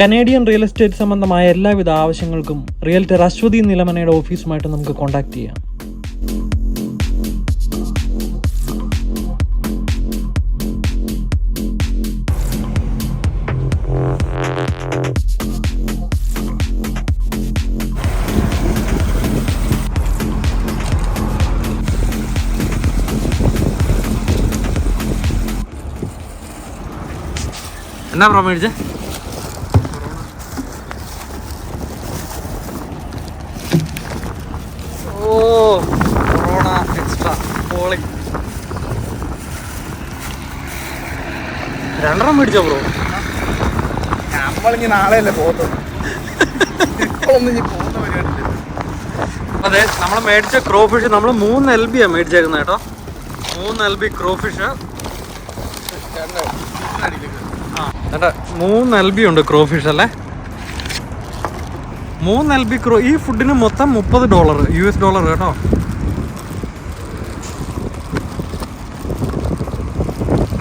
Canadian real estate സംബന്ധമായ എല്ലാവിധ ആവശ്യങ്ങൾക്കും റിയൽറ്റർ അശ്വതി നിലമനയുടെ ഓഫീസുമായിട്ട് നമുക്ക് കോൺടാക്ട് ചെയ്യാം. എന്നാ ബ്രോ മേടിച്ചേ? ഓ കൊറോണ എക്സ്ട്രാ പോളി രണ്ടെണ്ണം മേടിച്ചോ ബ്രോ? നമ്മളിനി നാളെയല്ലേ പോകുന്നത് അതെ നമ്മൾ മേടിച്ച ക്രോ ഫിഷ് നമ്മൾ മൂന്ന് എൽ ബി ആണ് മേടിച്ചേക്കുന്നത് കേട്ടോ. മൂന്ന് എൽ ബി ക്രോ ഫിഷ് ചേട്ടാ മൂന്ന് എൽ ബി ഉണ്ട് ക്രോ ഫിഷ് അല്ലേ? മൂന്ന് എൽ ബി ക്രോ ഈ ഫുഡിന് മൊത്തം മുപ്പത് ഡോളർ യു എസ് ഡോളർ കേട്ടോ.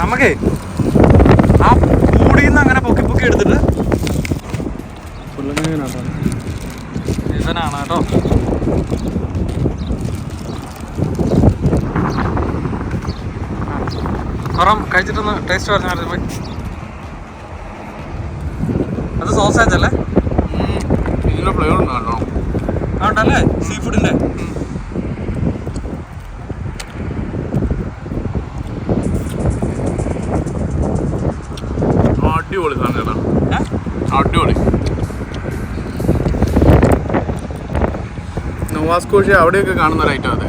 നമുക്കേ ആ കൂടിന്ന് അങ്ങനെ പൊക്കി പൊക്കി എടുത്തിട്ട് സീസണാണ് കേട്ടോ. കുറം കഴിച്ചിട്ടൊന്ന് ടേസ്റ്റ് പറഞ്ഞാൽ പോയി. സോസേജ് അല്ലേ? ഇതിന്റെ ഫ്ലേവർ ഉണ്ടല്ലോ ഉണ്ടല്ലേ സീ ഫുഡിന്റെ അടിപൊളി സാധനം ചേട്ടാ അടിപൊളി. നോവാസ്കോഷി അവിടെയൊക്കെ കാണുന്ന ഒരു ഐറ്റം അതെ.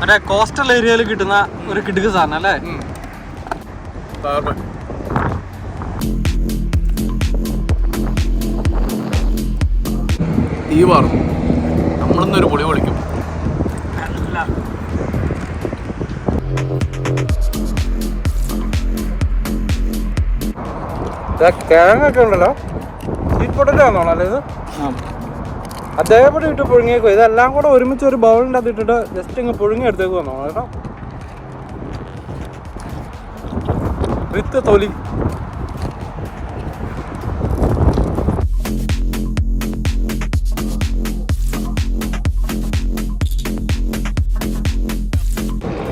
മറ്റേ കോസ്റ്റൽ ഏരിയയിൽ കിട്ടുന്ന ഒരു കിടുക്ക് സാധനം അല്ലേ? തീ പാറും നമ്മളിന്നൊരു പൊളി പൊളിക്കും കിഴങ്ങൊക്കെ ഉണ്ടല്ലോ. സ്വീറ്റ് പൊട്ടറ്റോ ആണോ അല്ലേ ഇത്? അതേപടി ഇട്ട് പുഴുങ്ങിയേക്കോ ഇതെല്ലാം കൂടെ ഒരുമിച്ച് ഒരു ബൗളിന്റെ അത് ഇട്ടിട്ട് ജസ്റ്റ് ഇങ്ങ് പുഴുങ്ങി എടുത്തേക്ക് വന്നോ കേട്ടോ? വിത്ത് തൊലി.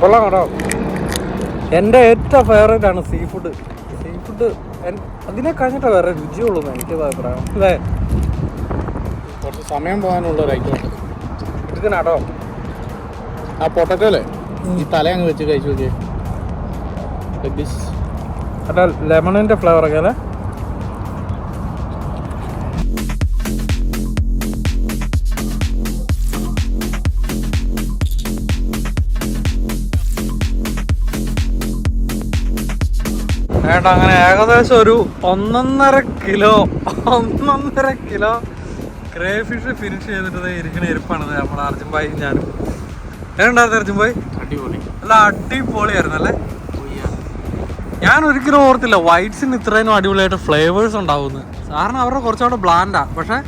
കൊള്ളാം കേട്ടോ. എന്റെ ഏറ്റവും ഫേവറേറ്റ് ആണ് സീ ഫുഡ് സീ ഫുഡ് അതിനെ കഴിഞ്ഞിട്ട് വേറെ രുചിയുള്ളൂ എനിക്ക് അഭിപ്രായം. അല്ലേ? കുറച്ച് സമയം പോകാനുള്ള ഒരു ഐറ്റം എടുക്കണാട്ടോ ആ പൊട്ടറ്റോ അല്ലേ? ഈ തല അങ്ങ് വെച്ച് കഴിച്ചു നോക്കിയേ. ലെമണിന്റെ ഫ്ലേവർ ഒക്കെ അല്ലേ? ഏട്ടാ അങ്ങനെ ഏകദേശം ഒരു ഒന്നൊന്നര കിലോ ഒന്നൊന്നര കിലോ ക്രേ ഫിഷ് ഫിനിഷ് ചെയ്തിട്ട് ഇരിക്കണ ഇരിപ്പാണ് നമ്മുടെ അർജുൻ ഭായി ഞാനും. എങ്ങനെയുണ്ടായിരുന്നു അർജുൻ ഭായി അടിപൊളി. അല്ല അടിപൊളിയായിരുന്നു അല്ലേ ഞാൻ ഒരിക്കലും ഓർത്തില്ല വൈറ്റ്സിന് ഇത്രയും അടിപൊളിയായിട്ട് ഫ്ലേവേഴ്സ് ഉണ്ടാവുന്നു കാരണം അവരുടെ കുറച്ചുകൂടെ ബ്ലാൻഡാ പക്ഷെ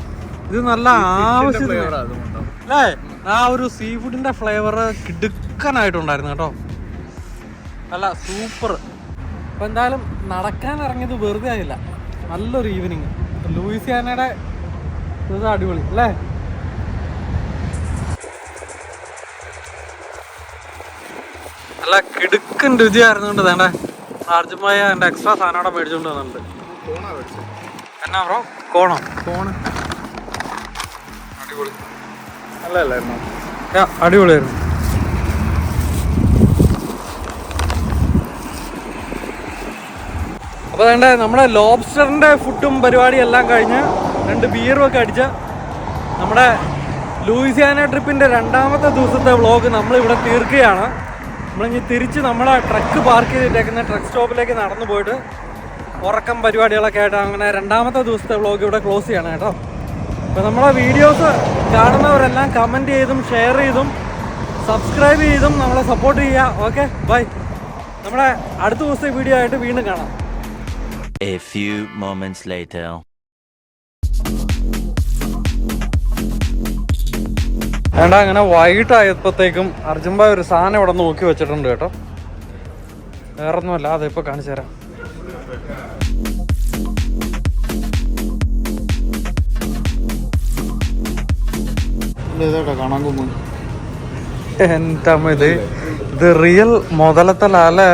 ഇത് നല്ല ആവശ്യത്തിന് അതുകൊണ്ടാണ് അല്ലേ? ആ ഒരു സീ ഫുഡിന്റെ ഫ്ലേവർ കിടുക്കനായിട്ടുണ്ടായിരുന്നു കേട്ടോ. അല്ല സൂപ്പർ അപ്പൊ എന്തായാലും നടക്കാൻ ഇറങ്ങിയത് വെറുതെ ആയില്ല. നല്ലൊരു ഈവനിങ് ലൂയിസിയാനയുടെ ഇത് അടിപൊളി അല്ലേ? നല്ല കിടുക്കൻ രുചി ആയിരുന്നുണ്ട് തന്നെ ആർജുമായ എന്റെ എക്സ്ട്രാ സാധനം അവിടെ മേടിച്ചുകൊണ്ട് വന്നിട്ടുണ്ട്. എന്നാ ബ്രോ കോണോ? കോണ്. അടിപൊളി യാ, അടിപൊളിയായിരുന്നു. അപ്പോൾ വേണ്ട നമ്മുടെ ലോബ്സ്റ്ററിന്റെ ഫുഡും പരിപാടിയും എല്ലാം കഴിഞ്ഞ് രണ്ട് ബിയറും ഒക്കെ അടിച്ച് നമ്മുടെ ലൂയിസിയാന ട്രിപ്പിന്റെ രണ്ടാമത്തെ ദിവസത്തെ വ്ളോഗ് നമ്മളിവിടെ തീർക്കുകയാണ്. നമ്മളിനി തിരിച്ച് നമ്മളെ ട്രക്ക് പാർക്ക് ചെയ്തിട്ടേക്കുന്ന ട്രക്ക് സ്റ്റോപ്പിലേക്ക് നടന്നു പോയിട്ട് ഉറക്കം പരിപാടികളൊക്കെ ആയിട്ട് അങ്ങനെ രണ്ടാമത്തെ ദിവസത്തെ വ്ളോഗ് ഇവിടെ ക്ലോസ് ചെയ്യണം കേട്ടോ. അപ്പോൾ നമ്മളെ വീഡിയോസ് കാണുന്നവരെല്ലാം കമന്റ് ചെയ്തും ഷെയർ ചെയ്തും സബ്സ്ക്രൈബ് ചെയ്തും നമ്മളെ സപ്പോർട്ട് ചെയ്യുക. ഓക്കെ ബൈ നമ്മുടെ അടുത്ത ദിവസത്തെ വീഡിയോ ആയിട്ട് വീണ്ടും കാണാം. A few moments later. വേണ്ട അങ്ങനെ വൈകിട്ടായപ്പോഴത്തേക്കും അർജുൻഭായ് ഒരു സാധനം ഇവിടെ നോക്കി വെച്ചിട്ടുണ്ട് കേട്ടോ. വേറെ ഒന്നുമല്ല അതിപ്പോ കാണിച്ചു തരാം. ഇത്? ഇത് റിയൽ മുതലത്തല അല്ലേ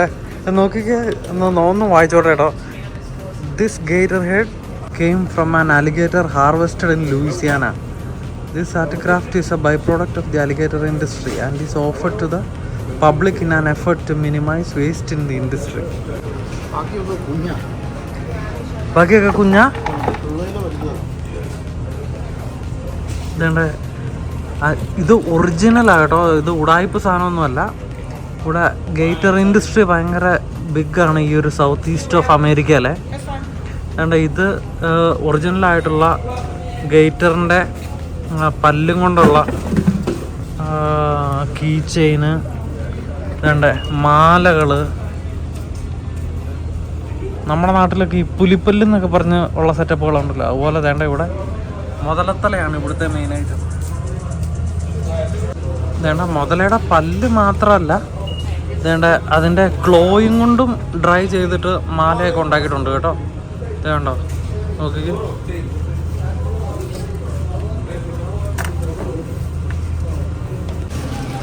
നോക്കിക്കേ ഒന്ന് നോന്നും വായിച്ചോട്ടെ കേട്ടോ. This gator head came from an alligator harvested in Louisiana this artcraft is a byproduct of the alligator industry and is offered to the public in an effort to minimise waste in the industry ബാക്കിയൊക്കെ കുഞ്ഞാ? ഇതേണ്ട? ഇത് original ആട്ടോ ഇത് ഉടായ്പ സാധനമൊന്നുമല്ല. ഇവിടെ gator industry ഭയങ്കര big ആണ് ഈ ഒരു സൗത്ത് ഈസ്റ്റ് ഓഫ് അമേരിക്കയിലെ അതുകൊണ്ട് ഇത് ഒറിജിനൽ ആയിട്ടുള്ള ഗേറ്ററിന്റെ പല്ലും കൊണ്ടുള്ള കീ ചെയിന് വേണ്ട മാലകൾ നമ്മുടെ നാട്ടിലൊക്കെ ഈ പുലിപ്പല്ല് എന്നൊക്കെ പറഞ്ഞ് ഉള്ള സെറ്റപ്പുകളുണ്ടല്ലോ അതുപോലെ വേണ്ട ഇവിടെ. മുതലത്തലയാണ് ഇവിടുത്തെ മെയിനായിട്ട് വേണ്ട മുതലയുടെ പല്ല് മാത്രമല്ല വേണ്ട അതിന്റെ ക്ലോയും കൊണ്ടും ഡ്രൈ ചെയ്തിട്ട് മാലയൊക്കെ ഉണ്ടാക്കിയിട്ടുണ്ട് കേട്ടോ. ഇത് നോക്കിക്ക്. നോക്കിക്കേ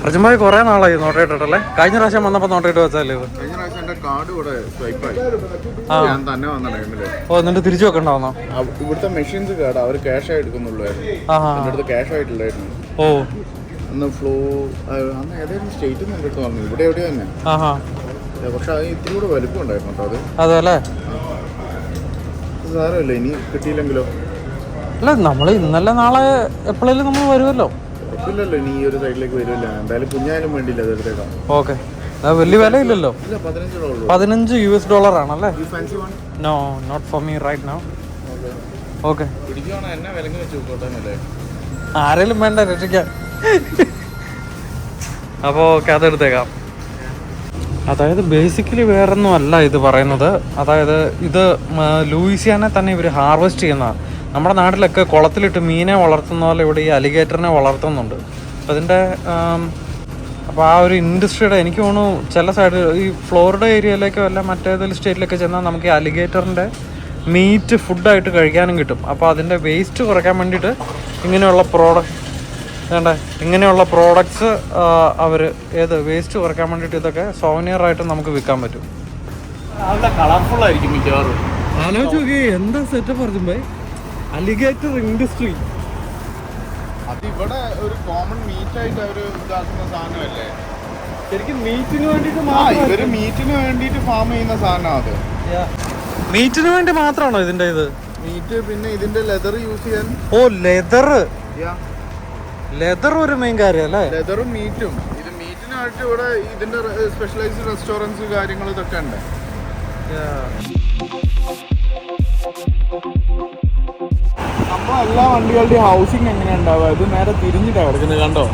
കുറെ കുറേ നാളായി നോട്ടയിട്ടല്ലേ കഴിഞ്ഞ പ്രാവശ്യം വന്നപ്പോൾ നോട്ടയിട്ട് വെച്ചല്ലേ ഇത്? കഴിഞ്ഞ പ്രാവശ്യം എന്റെ കാർഡ് ഇവിടെ സ്വൈപ്പായി ആ. ഞാൻ തന്നെ വന്ന ടൈമിൽ ഓ എന്നിട്ട് തിരിച്ചു വെക്കണ്ടോ ഇവിടുത്തെ മെഷീൻസ് കേടാ. അവർ ക്യാഷ് ആയി എടുക്കുന്നുള്ളായിരുന്നു ആ ആ, എന്റെ അടുത്ത് ക്യാഷ് ആയിട്ടില്ലായിരുന്നു. ഓ. അന്ന് ഫ്ലോ അന്ന് ഏതായാലും സ്റ്റേറ്റ് നിന്ന് ഇവിടെ എവിടെയോ തന്നെ. പക്ഷെ അത് ഇത്തിരി കൂടെ വലിപ്പം ഉണ്ടായിരുന്നു കേട്ടോ അത്. അതെ അല്ലേ? സാരമില്ല ഇനി കിട്ടിയില്ലെങ്കിലോ? അല്ല നമ്മൾ ഇന്നലെ നാളെ എപ്പോഴേലും നമ്മൾ വരുമല്ലോ. ഇല്ലല്ലോ ഇനി ഈ ഒരു സൈഡിലേക്ക് വരില്ല എന്തായാലും കുഞ്ഞായാലും വേണ്ടിയില്ല അത് എടുത്തേക്കാം ഓക്കെ. വലിയ വിലയില്ലല്ലോ. ഇല്ല പതിനഞ്ച് യു എസ് ഡോളർ ആണല്ലേ? No not for me right no okay. ആരെങ്കിലും വേണ്ട രക്ഷിക്കാൻ. അപ്പോൾ ഓക്കെ അതെടുത്തേക്കാം അതായത് ബേസിക്കലി വേറൊന്നും അല്ല ഇത് പറയുന്നത്. അതായത് ഇത് ലൂയിസിയാനെ തന്നെ ഇവർ ഹാർവെസ്റ്റ് ചെയ്യുന്നതാണ്. നമ്മുടെ നാട്ടിലൊക്കെ കുളത്തിലിട്ട് മീനെ വളർത്തുന്ന പോലെ ഇവിടെ ഈ അലിഗേറ്ററിനെ വളർത്തുന്നുണ്ട്. അപ്പം അതിന്റെ അപ്പോൾ ആ ഒരു ഇൻഡസ്ട്രിയുടെ എനിക്ക് തോന്നുന്നു ചില സൈഡ് ഈ ഫ്ലോറിഡ ഏരിയയിലേക്കോ അല്ല മറ്റേതെങ്കിലും സ്റ്റേറ്റിലൊക്കെ ചെന്നാൽ നമുക്ക് ഈ അലിഗേറ്ററിന്റെ മീറ്റ് ഫുഡായിട്ട് കഴിക്കാനും കിട്ടും. അപ്പോൾ അതിന്റെ വേസ്റ്റ് കുറയ്ക്കാൻ വേണ്ടിയിട്ട് ഇങ്ങനെയുള്ള പ്രോഡക്റ്റ് വേണ്ട ഇങ്ങനെയുള്ള പ്രോഡക്ട്സ് അവർ ഏത് വേസ്റ്റ് കുറയ്ക്കാൻ വേണ്ടിയിട്ട് ഇതൊക്കെ സോവനിയർ ആയിട്ട് നമുക്ക് വിൽക്കാൻ പറ്റും. കളർഫുൾ ആയിരിക്കും മിക്കവാറും? ആലോചിച്ച് നോക്കി എന്താ സെറ്റപ്പ് പറഞ്ഞു ബൈ അലിഗേറ്റർ ഇൻഡസ്ട്രി അത് ഇവിടെ ഒരു കോമൺ മീറ്റ് ആയിട്ട് അവർ ഇതാക്കുന്ന സാധനമല്ലേ? ശരിക്കും മീറ്റിന് വേണ്ടിട്ട് ഇവർ മീറ്റിന് വേണ്ടിയിട്ട് ഫാം ചെയ്യുന്ന സാധനം അത്. മീറ്റിന് വേണ്ടി മാത്രമാണോ ഇതിന്റെ ഇത്? മീറ്റ് പിന്നെ ഇതിന്റെ ലെതർ യൂസ് ചെയ്യാൻ ഓ ലെതർ ലെതർ ഒരു മെയിൻ കാര്യം അല്ലേ? ലെതറും മീറ്റും ഇത് മീറ്റിനായിട്ട് ഇവിടെ ഇതിന്റെ സ്പെഷ്യലൈസ്ഡ് റെസ്റ്റോറൻസ് കാര്യങ്ങൾ ഇതൊക്കെ ഉണ്ട്. നമ്മളെല്ലാ വണ്ടികളുടെയും ഹൗസിംഗ് എങ്ങനെ ഉണ്ടാവുക? ഇത് നേരെ തിരിഞ്ഞിട്ടാണ് കിടക്കുന്നത് കണ്ടോ?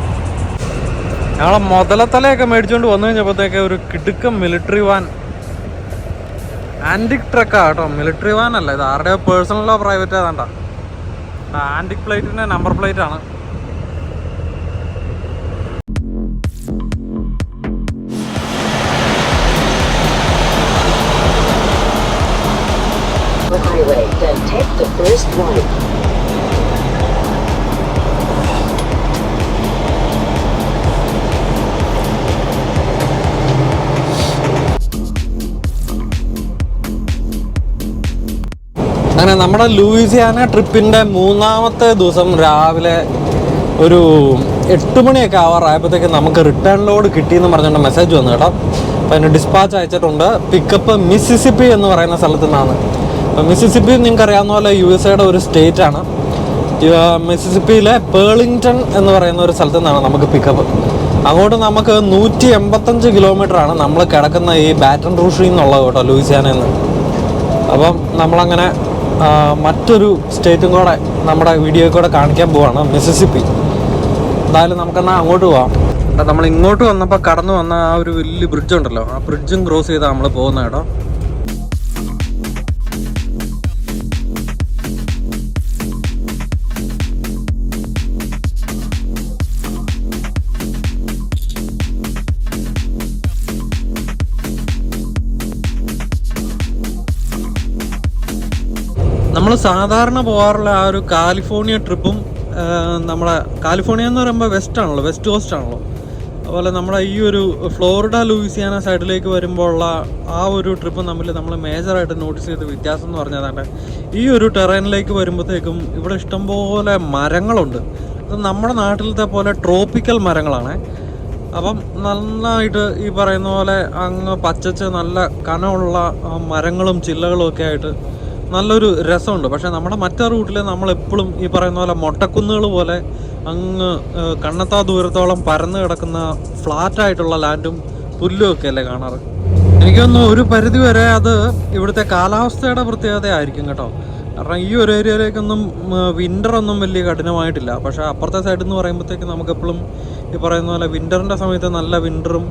ഞങ്ങളെ മുതലത്തലയൊക്കെ മേടിച്ചുകൊണ്ട് വന്നു കഴിഞ്ഞപ്പോഴത്തേക്ക് ഒരു കിടുക്കം മിലിറ്ററി വാൻ ആന്റിക് ട്രക്കാ കേട്ടോ. മിലിറ്ററി വാൻ അല്ല ഇത് ആരുടെയോ പേഴ്സണലോ പ്രൈവറ്റോ വേണ്ട ആന്റിക് പ്ലേറ്റിന്റെ നമ്പർ പ്ലേറ്റ് ആണ്. The right. അങ്ങനെ നമ്മുടെ ലൂയിസിയാന ട്രിപ്പിന്റെ മൂന്നാമത്തെ ദിവസം രാവിലെ ഒരു എട്ട് മണിയൊക്കെ ആവാറായപ്പോഴത്തേക്ക് നമുക്ക് റിട്ടേൺ ലോഡ് കിട്ടിയെന്ന് പറഞ്ഞുകൊണ്ട് മെസ്സേജ് വന്നു കേട്ടോ. അപ്പോൾ അതിന് ഡിസ്പാച്ച് അയച്ചിട്ടുണ്ട്. പിക്കപ്പ് മിസിസിപ്പി എന്ന് പറയുന്ന സ്ഥലത്തു നിന്നാണ്. മിസിസിപ്പി നിങ്ങൾക്ക് അറിയാവുന്ന പോലെ യു എസ് എയുടെ ഒരു സ്റ്റേറ്റ് ആണ് മിസിസിപ്പിയിലെ പേളിങ്ടൺ എന്ന് പറയുന്ന ഒരു സ്ഥലത്തു നിന്നാണ് നമുക്ക് പിക്കപ്പ്. അങ്ങോട്ട് നമുക്ക് നൂറ്റി എൺപത്തഞ്ച് കിലോമീറ്റർ ആണ് നമ്മൾ കിടക്കുന്ന ഈ ബാറ്റൺ റൂഷിൽ നിന്നുള്ളത് കേട്ടോ ലൂയിസിയാനയിൽ നിന്ന്. അപ്പം നമ്മളങ്ങനെ മറ്റൊരു സ്റ്റേറ്റും കൂടെ നമ്മുടെ വീഡിയോ കൂടെ കാണിക്കാൻ പോവാണ് മിസിസിപ്പി എന്തായാലും നമുക്കെന്നാൽ അങ്ങോട്ട് പോവാം. നമ്മൾ ഇങ്ങോട്ട് വന്നപ്പോൾ കടന്നു വന്ന ആ ഒരു വലിയ ബ്രിഡ്ജ് ഉണ്ടല്ലോ ആ ബ്രിഡ്ജും ക്രോസ് ചെയ്താൽ നമ്മൾ പോകുന്ന കേട്ടോ. നമ്മൾ സാധാരണ പോകാറുള്ള ആ ഒരു കാലിഫോർണിയ ട്രിപ്പും നമ്മളെ കാലിഫോർണിയ എന്ന് പറയുമ്പോൾ വെസ്റ്റ് ആണല്ലോ വെസ്റ്റ് കോസ്റ്റ് ആണല്ലോ. അതുപോലെ നമ്മുടെ ഈ ഒരു ഫ്ലോറിഡ ലൂയിസിയാന സൈഡിലേക്ക് വരുമ്പോഴുള്ള ആ ഒരു ട്രിപ്പ് തമ്മിൽ നമ്മൾ മേജറായിട്ട് നോട്ടീസ് ചെയ്ത വ്യത്യാസം എന്ന് പറഞ്ഞതാണ് ഈ ഒരു ടെറൈനിലേക്ക് വരുമ്പോഴത്തേക്കും ഇവിടെ ഇഷ്ടംപോലെ മരങ്ങളുണ്ട്. അത് നമ്മുടെ നാട്ടിലത്തെ പോലെ ട്രോപ്പിക്കൽ മരങ്ങളാണ്. അപ്പം നന്നായിട്ട് ഈ പറയുന്ന പോലെ അങ്ങ് പച്ചച്ച് നല്ല കനമുള്ള മരങ്ങളും ചില്ലകളും ഒക്കെ ആയിട്ട് നല്ലൊരു രസമുണ്ട്. പക്ഷേ നമ്മുടെ മറ്റേ റൂട്ടിൽ നമ്മളെപ്പോഴും ഈ പറയുന്ന പോലെ മൊട്ടക്കുന്നുകൾ പോലെ അങ്ങ് കണ്ണത്താ ദൂരത്തോളം പരന്ന് കിടക്കുന്ന ഫ്ലാറ്റ് ആയിട്ടുള്ള ലാൻഡും പുല്ലും ഒക്കെ അല്ലേ കാണാറ്? എനിക്കൊന്ന് ഒരു പരിധി വരെ അത് ഇവിടുത്തെ കാലാവസ്ഥയുടെ പ്രത്യേകത ആയിരിക്കും കേട്ടോ. കാരണം ഈ ഒരു ഏരിയയിലേക്കൊന്നും വിന്റർ ഒന്നും വലിയ കഠിനമായിട്ടില്ല. പക്ഷേ അപ്പുറത്തെ സൈഡിൽ നിന്ന് പറയുമ്പോഴത്തേക്ക് നമുക്കെപ്പോഴും ഈ പറയുന്ന പോലെ വിന്ററിന്റെ സമയത്ത് നല്ല വിന്ററും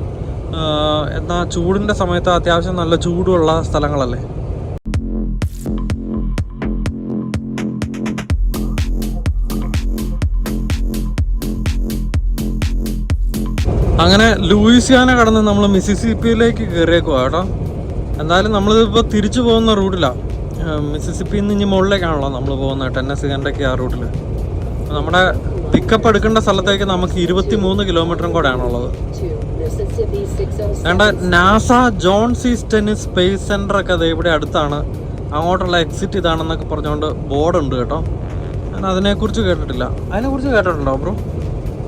എന്നാൽ ചൂടിന്റെ സമയത്ത് അത്യാവശ്യം നല്ല ചൂടുള്ള സ്ഥലങ്ങളല്ലേ? അങ്ങനെ ലൂയിസിയാന കടന്ന് നമ്മൾ മിസിസിപ്പിയിലേക്ക് കയറിയേക്കുവാ കേട്ടോ. എന്തായാലും നമ്മളിപ്പോൾ തിരിച്ചു പോകുന്ന റൂട്ടിലാണ് മിസിസിപ്പിയിൽ നിന്ന് ഇനി മുകളിലേക്കാണല്ലോ നമ്മൾ പോകുന്നത്. ടെന്നസ് കണ്ടൊക്കെ ആ റൂട്ടിൽ നമ്മുടെ പിക്കപ്പ് എടുക്കേണ്ട സ്ഥലത്തേക്ക് നമുക്ക് ഇരുപത്തി മൂന്ന് കിലോമീറ്ററും കൂടെ ആണുള്ളത് To Mississippi 606. വേണ്ട NASA John C Stennis space center ഒക്കെ ദേ ഇവിടെ അടുത്താണ്. അങ്ങോട്ടുള്ള എക്സിറ്റ് ഇതാണെന്നൊക്കെ പറഞ്ഞുകൊണ്ട് ബോർഡ് ഉണ്ട് കേട്ടോ. ഞാൻ അതിനെക്കുറിച്ച് കേട്ടിട്ടില്ല. അതിനെക്കുറിച്ച് കേട്ടിട്ടുണ്ടോ ബ്രോ?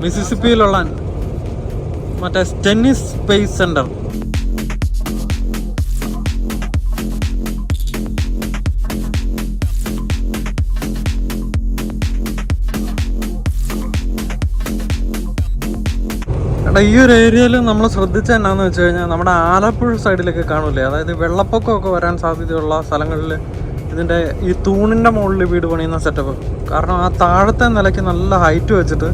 മിസിസിപ്പിയിലുള്ള മറ്റേ ടെന്നിസ് സ്പേസ് എടാ ഈ ഒരു ഏരിയയിൽ നമ്മൾ ശ്രദ്ധിച്ച എന്നാന്ന് വെച്ച് കഴിഞ്ഞാൽ നമ്മുടെ ആലപ്പുഴ സൈഡിലൊക്കെ കാണൂലേ? അതായത് വെള്ളപ്പൊക്കമൊക്കെ വരാൻ സാധ്യതയുള്ള സ്ഥലങ്ങളിൽ ഇതിന്റെ ഈ തൂണിന്റെ മുകളിൽ വീട് പണിയുന്ന സെറ്റപ്പ് കാരണം ആ താഴത്തെ നിലയ്ക്ക് നല്ല ഹൈറ്റ് വെച്ചിട്ട്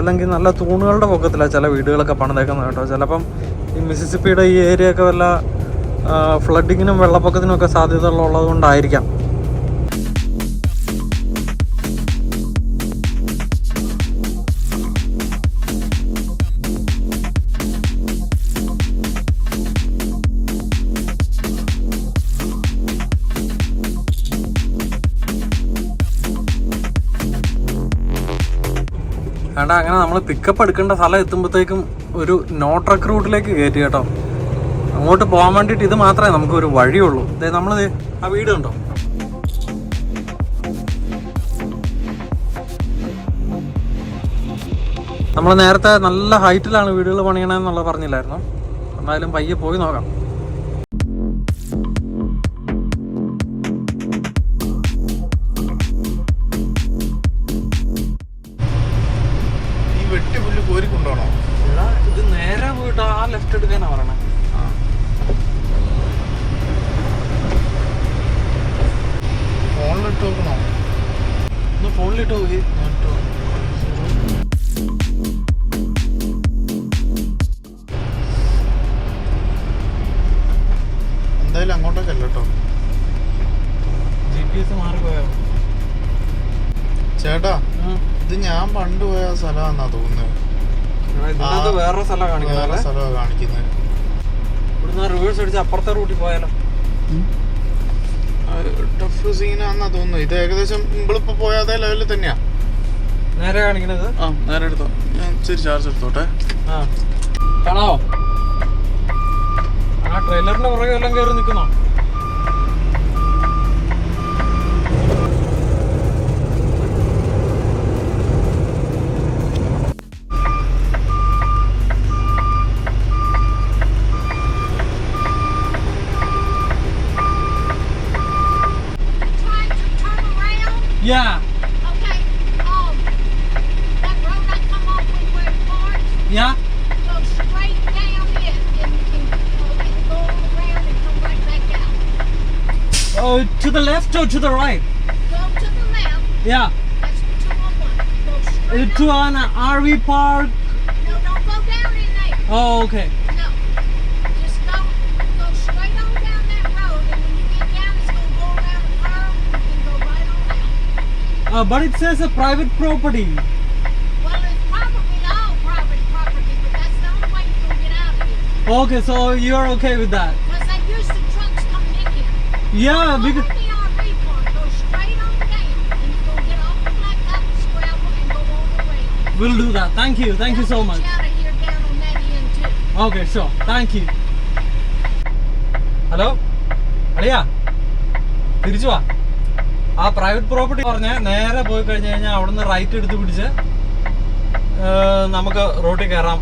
അല്ലെങ്കിൽ നല്ല തൂണുകളുടെ പൊക്കത്തിലാണ് ചില വീടുകളൊക്കെ പണിതേക്കുന്നത് കേട്ടോ. ചിലപ്പം ഈ മിസിസിപ്പിയുടെ ഈ ഏരിയ ഒക്കെ വല്ല ഫ്ലഡിങ്ങിനും വെള്ളപ്പൊക്കത്തിനും ഒക്കെ സാധ്യത ഉള്ളത് കൊണ്ടായിരിക്കാം വേണ്ട അങ്ങനെ നമ്മൾ പിക്കപ്പ് എടുക്കേണ്ട സ്ഥലം എത്തുമ്പോഴത്തേക്കും ഒരു നോ ട്രക്ക് റൂട്ടിലേക്ക് കയറ്റി കേട്ടോ. അങ്ങോട്ട് പോകാൻ വേണ്ടിയിട്ട് ഇത് മാത്രമേ നമുക്ക് ഒരു വഴിയുള്ളൂ. അതായത് നമ്മൾ ആ വീട് കണ്ടോ? നമ്മൾ നേരത്തെ നല്ല ഹൈറ്റിലാണ് വീടുകൾ പണിയണമെന്നുള്ള പറഞ്ഞില്ലായിരുന്നു? എന്നാലും പയ്യെ പോയി നോക്കാം. റിവേഴ്സ് അടിച്ച് അപ്പുറത്തെ റൂട്ടിൽ പോയാലോ? ടഫ് സീനാന്നാ തോന്നുന്നു. ഇത് ഏകദേശം നമ്മളിപ്പോ പോയ അതേ ലെവലിൽ തന്നെയാ. നേരെ കാണിക്കണത്? ആ നേരെ എടുത്തോ. ഞാൻ ഇച്ചിരി ചാർജ് എടുത്തോട്ടെ. ആ. കാണാവോ? ആ ട്രെയിലറിന്റെ പുറകെ എല്ലാം കയറി നിൽക്കുന്നോ? Yeah. Okay, um, that road I come off with where it Yeah. go straight down it, then you can, you can go all around and come right back out. Uh, to the left or to the right? Go to the left, Yeah. that's the two oh one, go Uh, to an RV park. No, don't go down in there, Oh, okay. on out. But it says a private property Well, it's probably all private property, but that's the only way you're gonna get out of here. Okay so you are okay with that Because they used to trucks coming in here. Yeah Go because on the RV park, go straight on down, and you're gonna get off the Blacktop Scrabble and go all the way. Will do that thank you thank you so That'll much get you out of here down on that end too. Okay so thank you hello അളിയാ തിരിച്ചു വാ ആ private property പറഞ്ഞ നേരെ പോയി കഴിഞ്ഞ് കഴിഞ്ഞാൽ അവിടുന്ന് റൈറ്റ് എടുത്ത് പിടിച്ച് നമുക്ക് റോട്ടിൽ കയറാം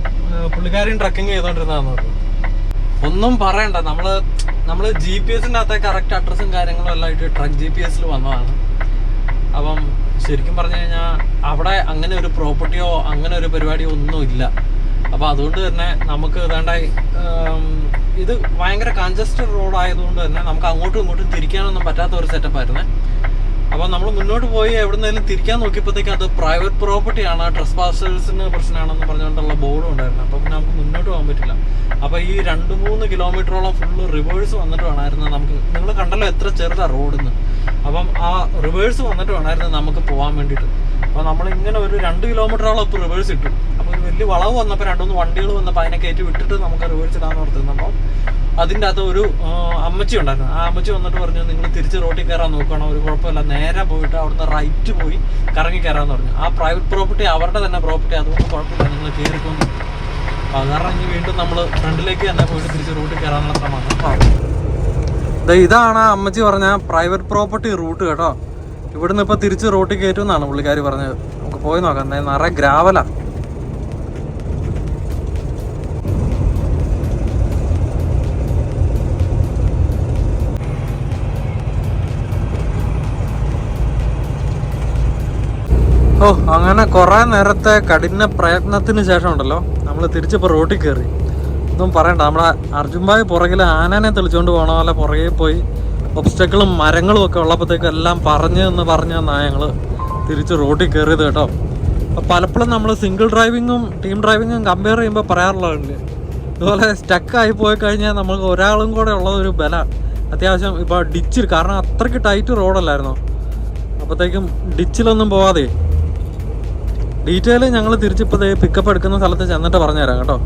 പുള്ളിക്കാരൻ ട്രക്കിങ് ചെയ്തോണ്ടിരുന്നതാന്ന് ഒന്നും പറയണ്ട. നമ്മൾ നമ്മൾ ജി പി എസിന്റെ അകത്തെ കറക്റ്റ് അഡ്രസ്സും കാര്യങ്ങളും എല്ലാം ആയിട്ട് ട്രക്ക് ജി പി എസിൽ വന്നതാണ്. അപ്പം ശരിക്കും പറഞ്ഞു കഴിഞ്ഞാൽ അവിടെ അങ്ങനെ ഒരു പ്രോപ്പർട്ടിയോ അങ്ങനെ ഒരു പരിപാടിയോ ഒന്നും ഇല്ല. അപ്പോൾ അതുകൊണ്ട് തന്നെ നമുക്ക് വേണ്ട ഇത് ഭയങ്കര കൺജസ്റ്റഡ് റോഡ് ആയതുകൊണ്ട് തന്നെ നമുക്ക് അങ്ങോട്ടും ഇങ്ങോട്ടും തിരിക്കാനൊന്നും പറ്റാത്ത ഒരു സെറ്റപ്പ് ആയിരുന്നേ. അപ്പോൾ നമ്മൾ മുന്നോട്ട് പോയി എവിടുന്നേലും തിരിക്കാൻ നോക്കിയപ്പോഴത്തേക്ക് അത് പ്രൈവറ്റ് പ്രോപ്പർട്ടി പ്രോപ്പർട്ടിയാണ് ട്രസ് പാസേഴ്സിന് പ്രശ്നമാണെന്ന് പറഞ്ഞുകൊണ്ടുള്ള ബോർഡും ഉണ്ടായിരുന്നു. അപ്പോൾ പിന്നെ നമുക്ക് മുന്നോട്ട് പോകാൻ പറ്റില്ല. അപ്പോൾ ഈ രണ്ട് മൂന്ന് കിലോമീറ്ററോളം ഫുള്ള് റിവേഴ്സ് വന്നിട്ട് വേണമായിരുന്നു നമുക്ക്. നിങ്ങൾ കണ്ടല്ലോ എത്ര ചെറുതാണ് റോഡിന്ന്. അപ്പം ആ റിവേഴ്സ് വന്നിട്ട് വേണമായിരുന്നു നമുക്ക് പോകാൻ വേണ്ടിയിട്ട്. അപ്പോൾ നമ്മൾ ഇങ്ങനെ ഒരു രണ്ട് കിലോമീറ്ററോളം ഇപ്പോൾ റിവേഴ്സ് ഇട്ടു. അപ്പോൾ ഒരു വലിയ വളവ് വന്നപ്പോൾ രണ്ടുമൂന്ന് വണ്ടികൾ വന്നപ്പോൾ അതിനെ കയറ്റി വിട്ടിട്ട് നമുക്ക് റിവേഴ്സ് ഇടാന്ന് ഓർത്തിരുന്നപ്പോൾ അതിന്റെ അകത്ത് ഒരു അമ്മച്ചി ഉണ്ടായിരുന്നു. ആ അമ്മച്ചി വന്നിട്ട് പറഞ്ഞു നിങ്ങൾ തിരിച്ച് റോട്ടിൽ കയറാൻ നോക്കണം? ഒരു കുഴപ്പമില്ല. നേരെ പോയിട്ട് അവിടുന്ന് റൈറ്റ് പോയി കറങ്ങി കയറാന്ന് പറഞ്ഞു. ആ പ്രൈവറ്റ് പ്രോപ്പർട്ടി അവരുടെ തന്നെ പ്രോപ്പർട്ടി അതുകൊണ്ട് കുഴപ്പമില്ല. നിങ്ങൾ കയറിക്കൊന്നു അപ്പോൾ ഇനി വീണ്ടും നമ്മൾ ഫ്രണ്ടിലേക്ക് തന്നെ പോയിട്ട് തിരിച്ച് റൂട്ടിൽ കയറാനുള്ള ശ്രമമാണ്. ഇതാണ് ആ അമ്മച്ചി പറഞ്ഞ പ്രൈവറ്റ് പ്രോപ്പർട്ടി റൂട്ട് കേട്ടോ. ഇവിടുന്ന് ഇപ്പൊ തിരിച്ച് റോട്ടിൽ കയറ്റുമെന്നാണ് പുള്ളിക്കാരി പറഞ്ഞത്. നമുക്ക് പോയി നോക്കാം. എന്തായാലും നിറയെ ഗ്രാവലാ ഓ അങ്ങനെ കുറേ നേരത്തെ കഠിന പ്രയത്നത്തിന് ശേഷം ഉണ്ടല്ലോ നമ്മൾ തിരിച്ചിപ്പോൾ റോട്ടിൽ കയറി ഒന്നും പറയണ്ട. നമ്മളെ അർജുൻഭായ് പുറകിൽ ആനനെ തെളിച്ചുകൊണ്ട് പോകണ പോലെ പുറകെ പോയി ഒബ്സ്റ്റക്കിളും മരങ്ങളും ഒക്കെ ഉള്ളപ്പോഴത്തേക്കും എല്ലാം പറഞ്ഞ് എന്ന് പറഞ്ഞ ഞങ്ങൾ തിരിച്ച് റോട്ടിൽ കയറിയത് കേട്ടോ. അപ്പോൾ പലപ്പോഴും നമ്മൾ സിംഗിൾ ഡ്രൈവിങ്ങും ടീം ഡ്രൈവിങ്ങും കമ്പയർ ചെയ്യുമ്പോൾ പറയാറുള്ളതുണ്ട് ഇതുപോലെ സ്റ്റക്കായി പോയി കഴിഞ്ഞാൽ നമുക്ക് ഒരാളും കൂടെ ഉള്ളത് ഒരു ബല. അത്യാവശ്യം ഇപ്പോൾ ഡിച്ചിൽ കാരണം അത്രയ്ക്ക് ടൈറ്റ് റോഡല്ലായിരുന്നോ അപ്പോഴത്തേക്കും ഡിച്ചിലൊന്നും പോവാതെ. ഡീറ്റെയിൽ ഞങ്ങൾ തിരിച്ചിപ്പോൾ പിക്കപ്പ് എടുക്കുന്ന സ്ഥലത്ത് ചെന്നിട്ട് പറഞ്ഞുതരാം കേട്ടോ.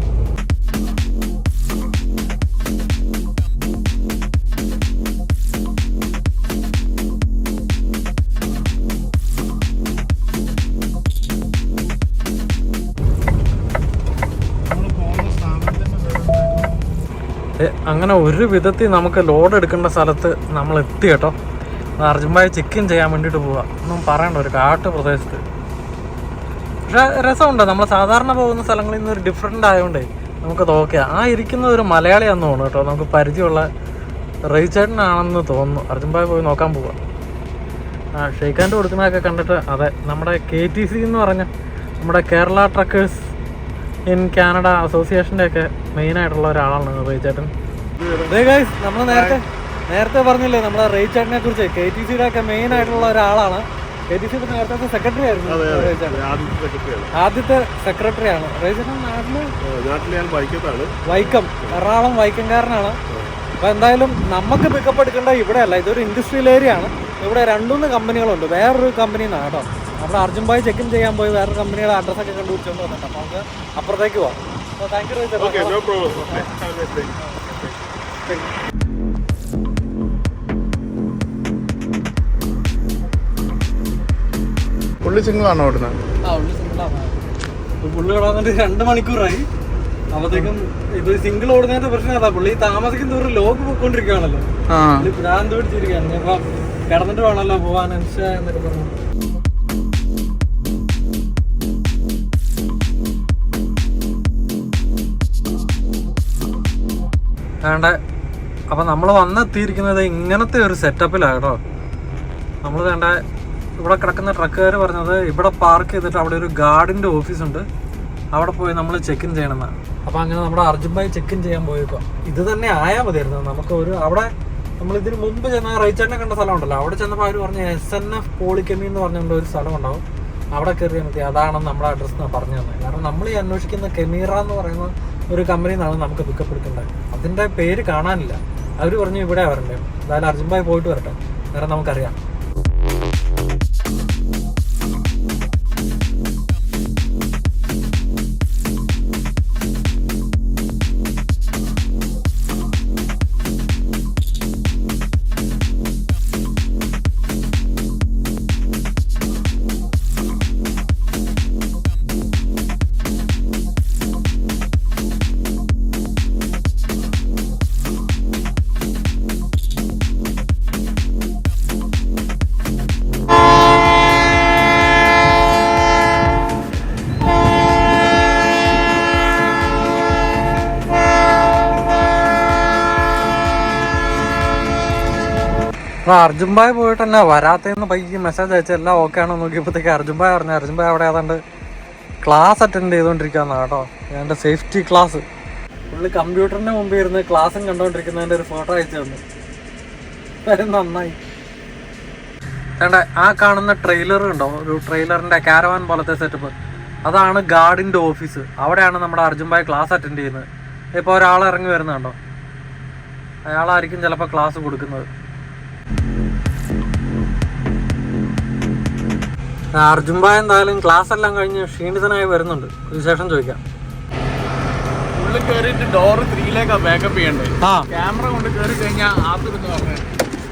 അങ്ങനെ ഒരു വിധത്തിൽ നമുക്ക് ലോഡ് എടുക്കേണ്ട സ്ഥലത്ത് നമ്മൾ എത്തി കേട്ടോ അർജുൻഭായി ചെക്കിൻ ചെയ്യാൻ വേണ്ടിയിട്ട് പോവാം. ഒന്നും പറയണ്ട ഒരു കാട്ട് പ്രദേശത്ത് രസമുണ്ട്. നമ്മൾ സാധാരണ പോകുന്ന സ്ഥലങ്ങളിൽ നിന്ന് ഒരു ഡിഫറെന്റ് ആയതുകൊണ്ടേ നമുക്കത് ഓക്കെ ആ. ഇരിക്കുന്ന ഒരു മലയാളിയാണെന്ന് തോന്നുന്നു കേട്ടോ. നമുക്ക് പരിചയമുള്ള റീചേട്ടനാണെന്ന് തോന്നുന്നു. അർജുൻഭായി പോയി നോക്കാൻ പോവാം. ആ ഷെയ്ഖാന്റെ കൊടുക്കുന്നതൊക്കെ കണ്ടിട്ട് അതെ നമ്മുടെ കെ ടി സി എന്ന് പറഞ്ഞ നമ്മുടെ കേരള ട്രക്കേഴ്സ് ഇൻ കാനഡ അസോസിയേഷന്റെ ഒക്കെ മെയിനായിട്ടുള്ള ഒരാളാണ് റേച്ചേട്ടൻ നമ്മൾ നേരത്തെ നേരത്തെ പറഞ്ഞില്ലേ നമ്മുടെ റീചേട്ടനെ കുറിച്ച് കെ ടി സിയുടെ ഒക്കെ മെയിൻ ആയിട്ടുള്ള ഒരാളാണ്. നേരത്തെ സെക്രട്ടറി ആയിരുന്നു. ആദ്യത്തെ സെക്രട്ടറി ആണ്. നാട്ടിൽ ഞാൻ വൈക്കം എറണാകുളം വൈക്കംകാരനാണ്. അപ്പൊ എന്തായാലും നമുക്ക് പിക്കപ്പ് എടുക്കേണ്ട ഇവിടെ അല്ല ഇതൊരു ഇൻഡസ്ട്രിയൽ ഏരിയ ആണ്. ഇവിടെ രണ്ടുമൂന്ന് കമ്പനികളുണ്ട്. വേറൊരു കമ്പനി നാട്ടോ നമ്മുടെ അർജുൻ ഭായ് ചെക്കിൻ ചെയ്യാൻ പോയി. വേറൊരു കമ്പനിയുടെ അഡ്രസ് ഒക്കെ കണ്ടുപിടിച്ചോണ്ട് വന്നിട്ട് അപ്പൊ നമുക്ക് അപ്പുറത്തേക്ക് പോവാം. താങ്ക് യു ഓക്കെ സിംഗിൾ ആണോ പുള്ളി ഓടുന്നത് ആ ഉള്ളു സിംഗിളാണ് പുള്ളി രണ്ട് മണിക്കൂറായി. അപ്പോഴത്തേക്കും ഇത് സിംഗിൾ ഓടുന്നതിന്റെ പ്രശ്നം അതാ പുള്ളി താമസിക്കുന്ന ഒരു ലോക്ക് പോയിക്കൊണ്ടിരിക്കുകയാണല്ലോ പുള്ളി ഭ്രാന്ത് പിടിച്ചിരിക്കുകയാണ് അപ്പൊ കിടന്നിട്ട് വേണമല്ലോ പോവാൻ അനുഷ എന്നൊക്കെ പറഞ്ഞു. വേണ്ട അപ്പൊ നമ്മൾ വന്നെത്തിയിരിക്കുന്നത് ഇങ്ങനത്തെ ഒരു സെറ്റപ്പിലാണ് കേട്ടോ. നമ്മൾ വേണ്ട ഇവിടെ കിടക്കുന്ന ട്രക്കുകാർ പറഞ്ഞത് ഇവിടെ പാർക്ക് ചെയ്തിട്ട് അവിടെ ഒരു ഗാർഡിന്റെ ഓഫീസ് ഉണ്ട്. അവിടെ പോയി നമ്മൾ ചെക്ക് ഇൻ ചെയ്യണമെന്നാണ് അപ്പോൾ അങ്ങനെ നമ്മുടെ അർജുൻ ഭായി ചെക്ക് ഇൻ ചെയ്യാൻ പോയപ്പോൾ ഇത് തന്നെ ആയാൽ മതിയായിരുന്നു. നമുക്ക് ഒരു അവിടെ നമ്മൾ ഇതിന് മുമ്പ് ചെന്ന റൈച്ചേട്ടനെ കണ്ട സ്ഥലം ഉണ്ടല്ലോ. അവിടെ ചെന്നപ്പോൾ അവർ പറഞ്ഞ എസ് എൻ എഫ് പോളിക്കെമി എന്ന് പറഞ്ഞുകൊണ്ട് ഒരു സ്ഥലം ഉണ്ടാവും. അവിടെ കയറിയാൽ മതി. അതാണ് നമ്മുടെ അഡ്രസ്സ് എന്ന് പറഞ്ഞു തന്നെ കാരണം നമ്മൾ ഈ അന്വേഷിക്കുന്ന കെമീറ എന്ന് പറയുന്ന ഒരു കമ്പനിയിൽ നിന്നാണ് നമുക്ക് പിക്കപ്പ് എടുക്കേണ്ടത്. അതിന്റെ പേര് കാണാനില്ല. അവർ പറഞ്ഞു ഇവിടെ വരണ്ടേ. എന്തായാലും അർജുൻഭായി പോയിട്ട് വരട്ടെ. വേറെ നമുക്കറിയാം. അപ്പോൾ അർജുൻഭായ് പോയിട്ട് തന്നെ വരാത്തതെന്ന് പൈക്ക് മെസ്സേജ് അയച്ച എല്ലാം ഓക്കെ ആണോ നോക്കിയപ്പോഴത്തേക്ക് അർജുൻഭായ് പറഞ്ഞു അർജുൻഭായ് അവിടെ ഏതാണ്ട് ക്ലാസ് അറ്റൻഡ് ചെയ്തുകൊണ്ടിരിക്കുകയെന്നാ കേട്ടോ. എന്റെ സേഫ്റ്റി ക്ലാസ് പുള്ളി കമ്പ്യൂട്ടറിന്റെ മുമ്പിൽ ഇരുന്ന് ക്ലാസ്സും കണ്ടുകൊണ്ടിരിക്കുന്നതിന്റെ ഒരു ഫോട്ടോ അയച്ചു തന്നു. നന്നായി. വേണ്ട ആ കാണുന്ന ട്രെയിലർ ഉണ്ടോ? ഒരു ട്രെയിലറിന്റെ കാരവാൻ പോലത്തെ സെറ്റപ്പ് അതാണ് ഗാർഡിന്റെ ഓഫീസ് അവിടെയാണ് നമ്മുടെ അർജുൻ അർജുൻഭായ് ക്ലാസ് അറ്റൻഡ് ചെയ്യുന്നത്. ഇപ്പോൾ ഒരാൾ ഇറങ്ങി വരുന്നുണ്ടോ? അയാളായിരിക്കും ചിലപ്പോൾ ക്ലാസ് കൊടുക്കുന്നത്. അർജുൻഭായ് എന്തായാലും ക്ലാസ് എല്ലാം കഴിഞ്ഞ് ക്ഷീണിതനായി വരുന്നുണ്ട്. വിശേഷം ചോദിക്കാം. ഉള്ളിൽ കയറിയിട്ട് ഡോറ് ത്രീയിലേക്കാ ബാക്കപ്പ് ചെയ്യണ്ടേ? ആ. ക്യാമറ കൊണ്ട് കയറി കഴിഞ്ഞാൽ ആത്തുനിന്ന് പറഞ്ഞു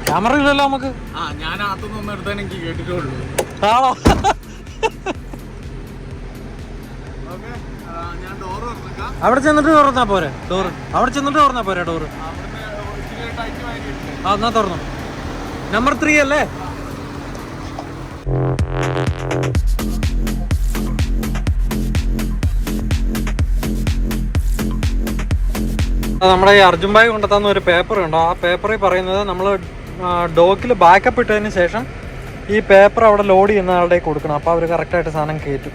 ക്യാമറ ഇല്ലല്ലോ നമുക്ക്. ആ ഞാൻ ആത്തുനിന്ന് ഒന്ന് എടുത്താൽ എനിക്ക് കേട്ടിട്ടുള്ളൂ ആണോ? അവിടെ ചെന്നിട്ട് തുറന്നാ പോരെ? ഡോറ് അവിടെ ചെന്നിട്ട് തുറന്നാ പോരെ ഡോറ് ആ എന്നാ തുറന്നു. നമ്പർ ത്രീ അല്ലേ? നമ്മുടെ ഈ അർജുൻ ഭായ് കൊണ്ടെത്താൻ ഒരു പേപ്പർ ഉണ്ടോ ആ പേപ്പറിൽ പറയുന്നത് നമ്മൾ ഡോക്കിൽ ബാക്കപ്പ് ഇട്ടതിന് ശേഷം ഈ പേപ്പർ അവിടെ ലോഡ് ചെയ്യുന്ന ആളുടെ കൊടുക്കണം. അപ്പോൾ അവർ കറക്റ്റായിട്ട് സാധനം കയറ്റും.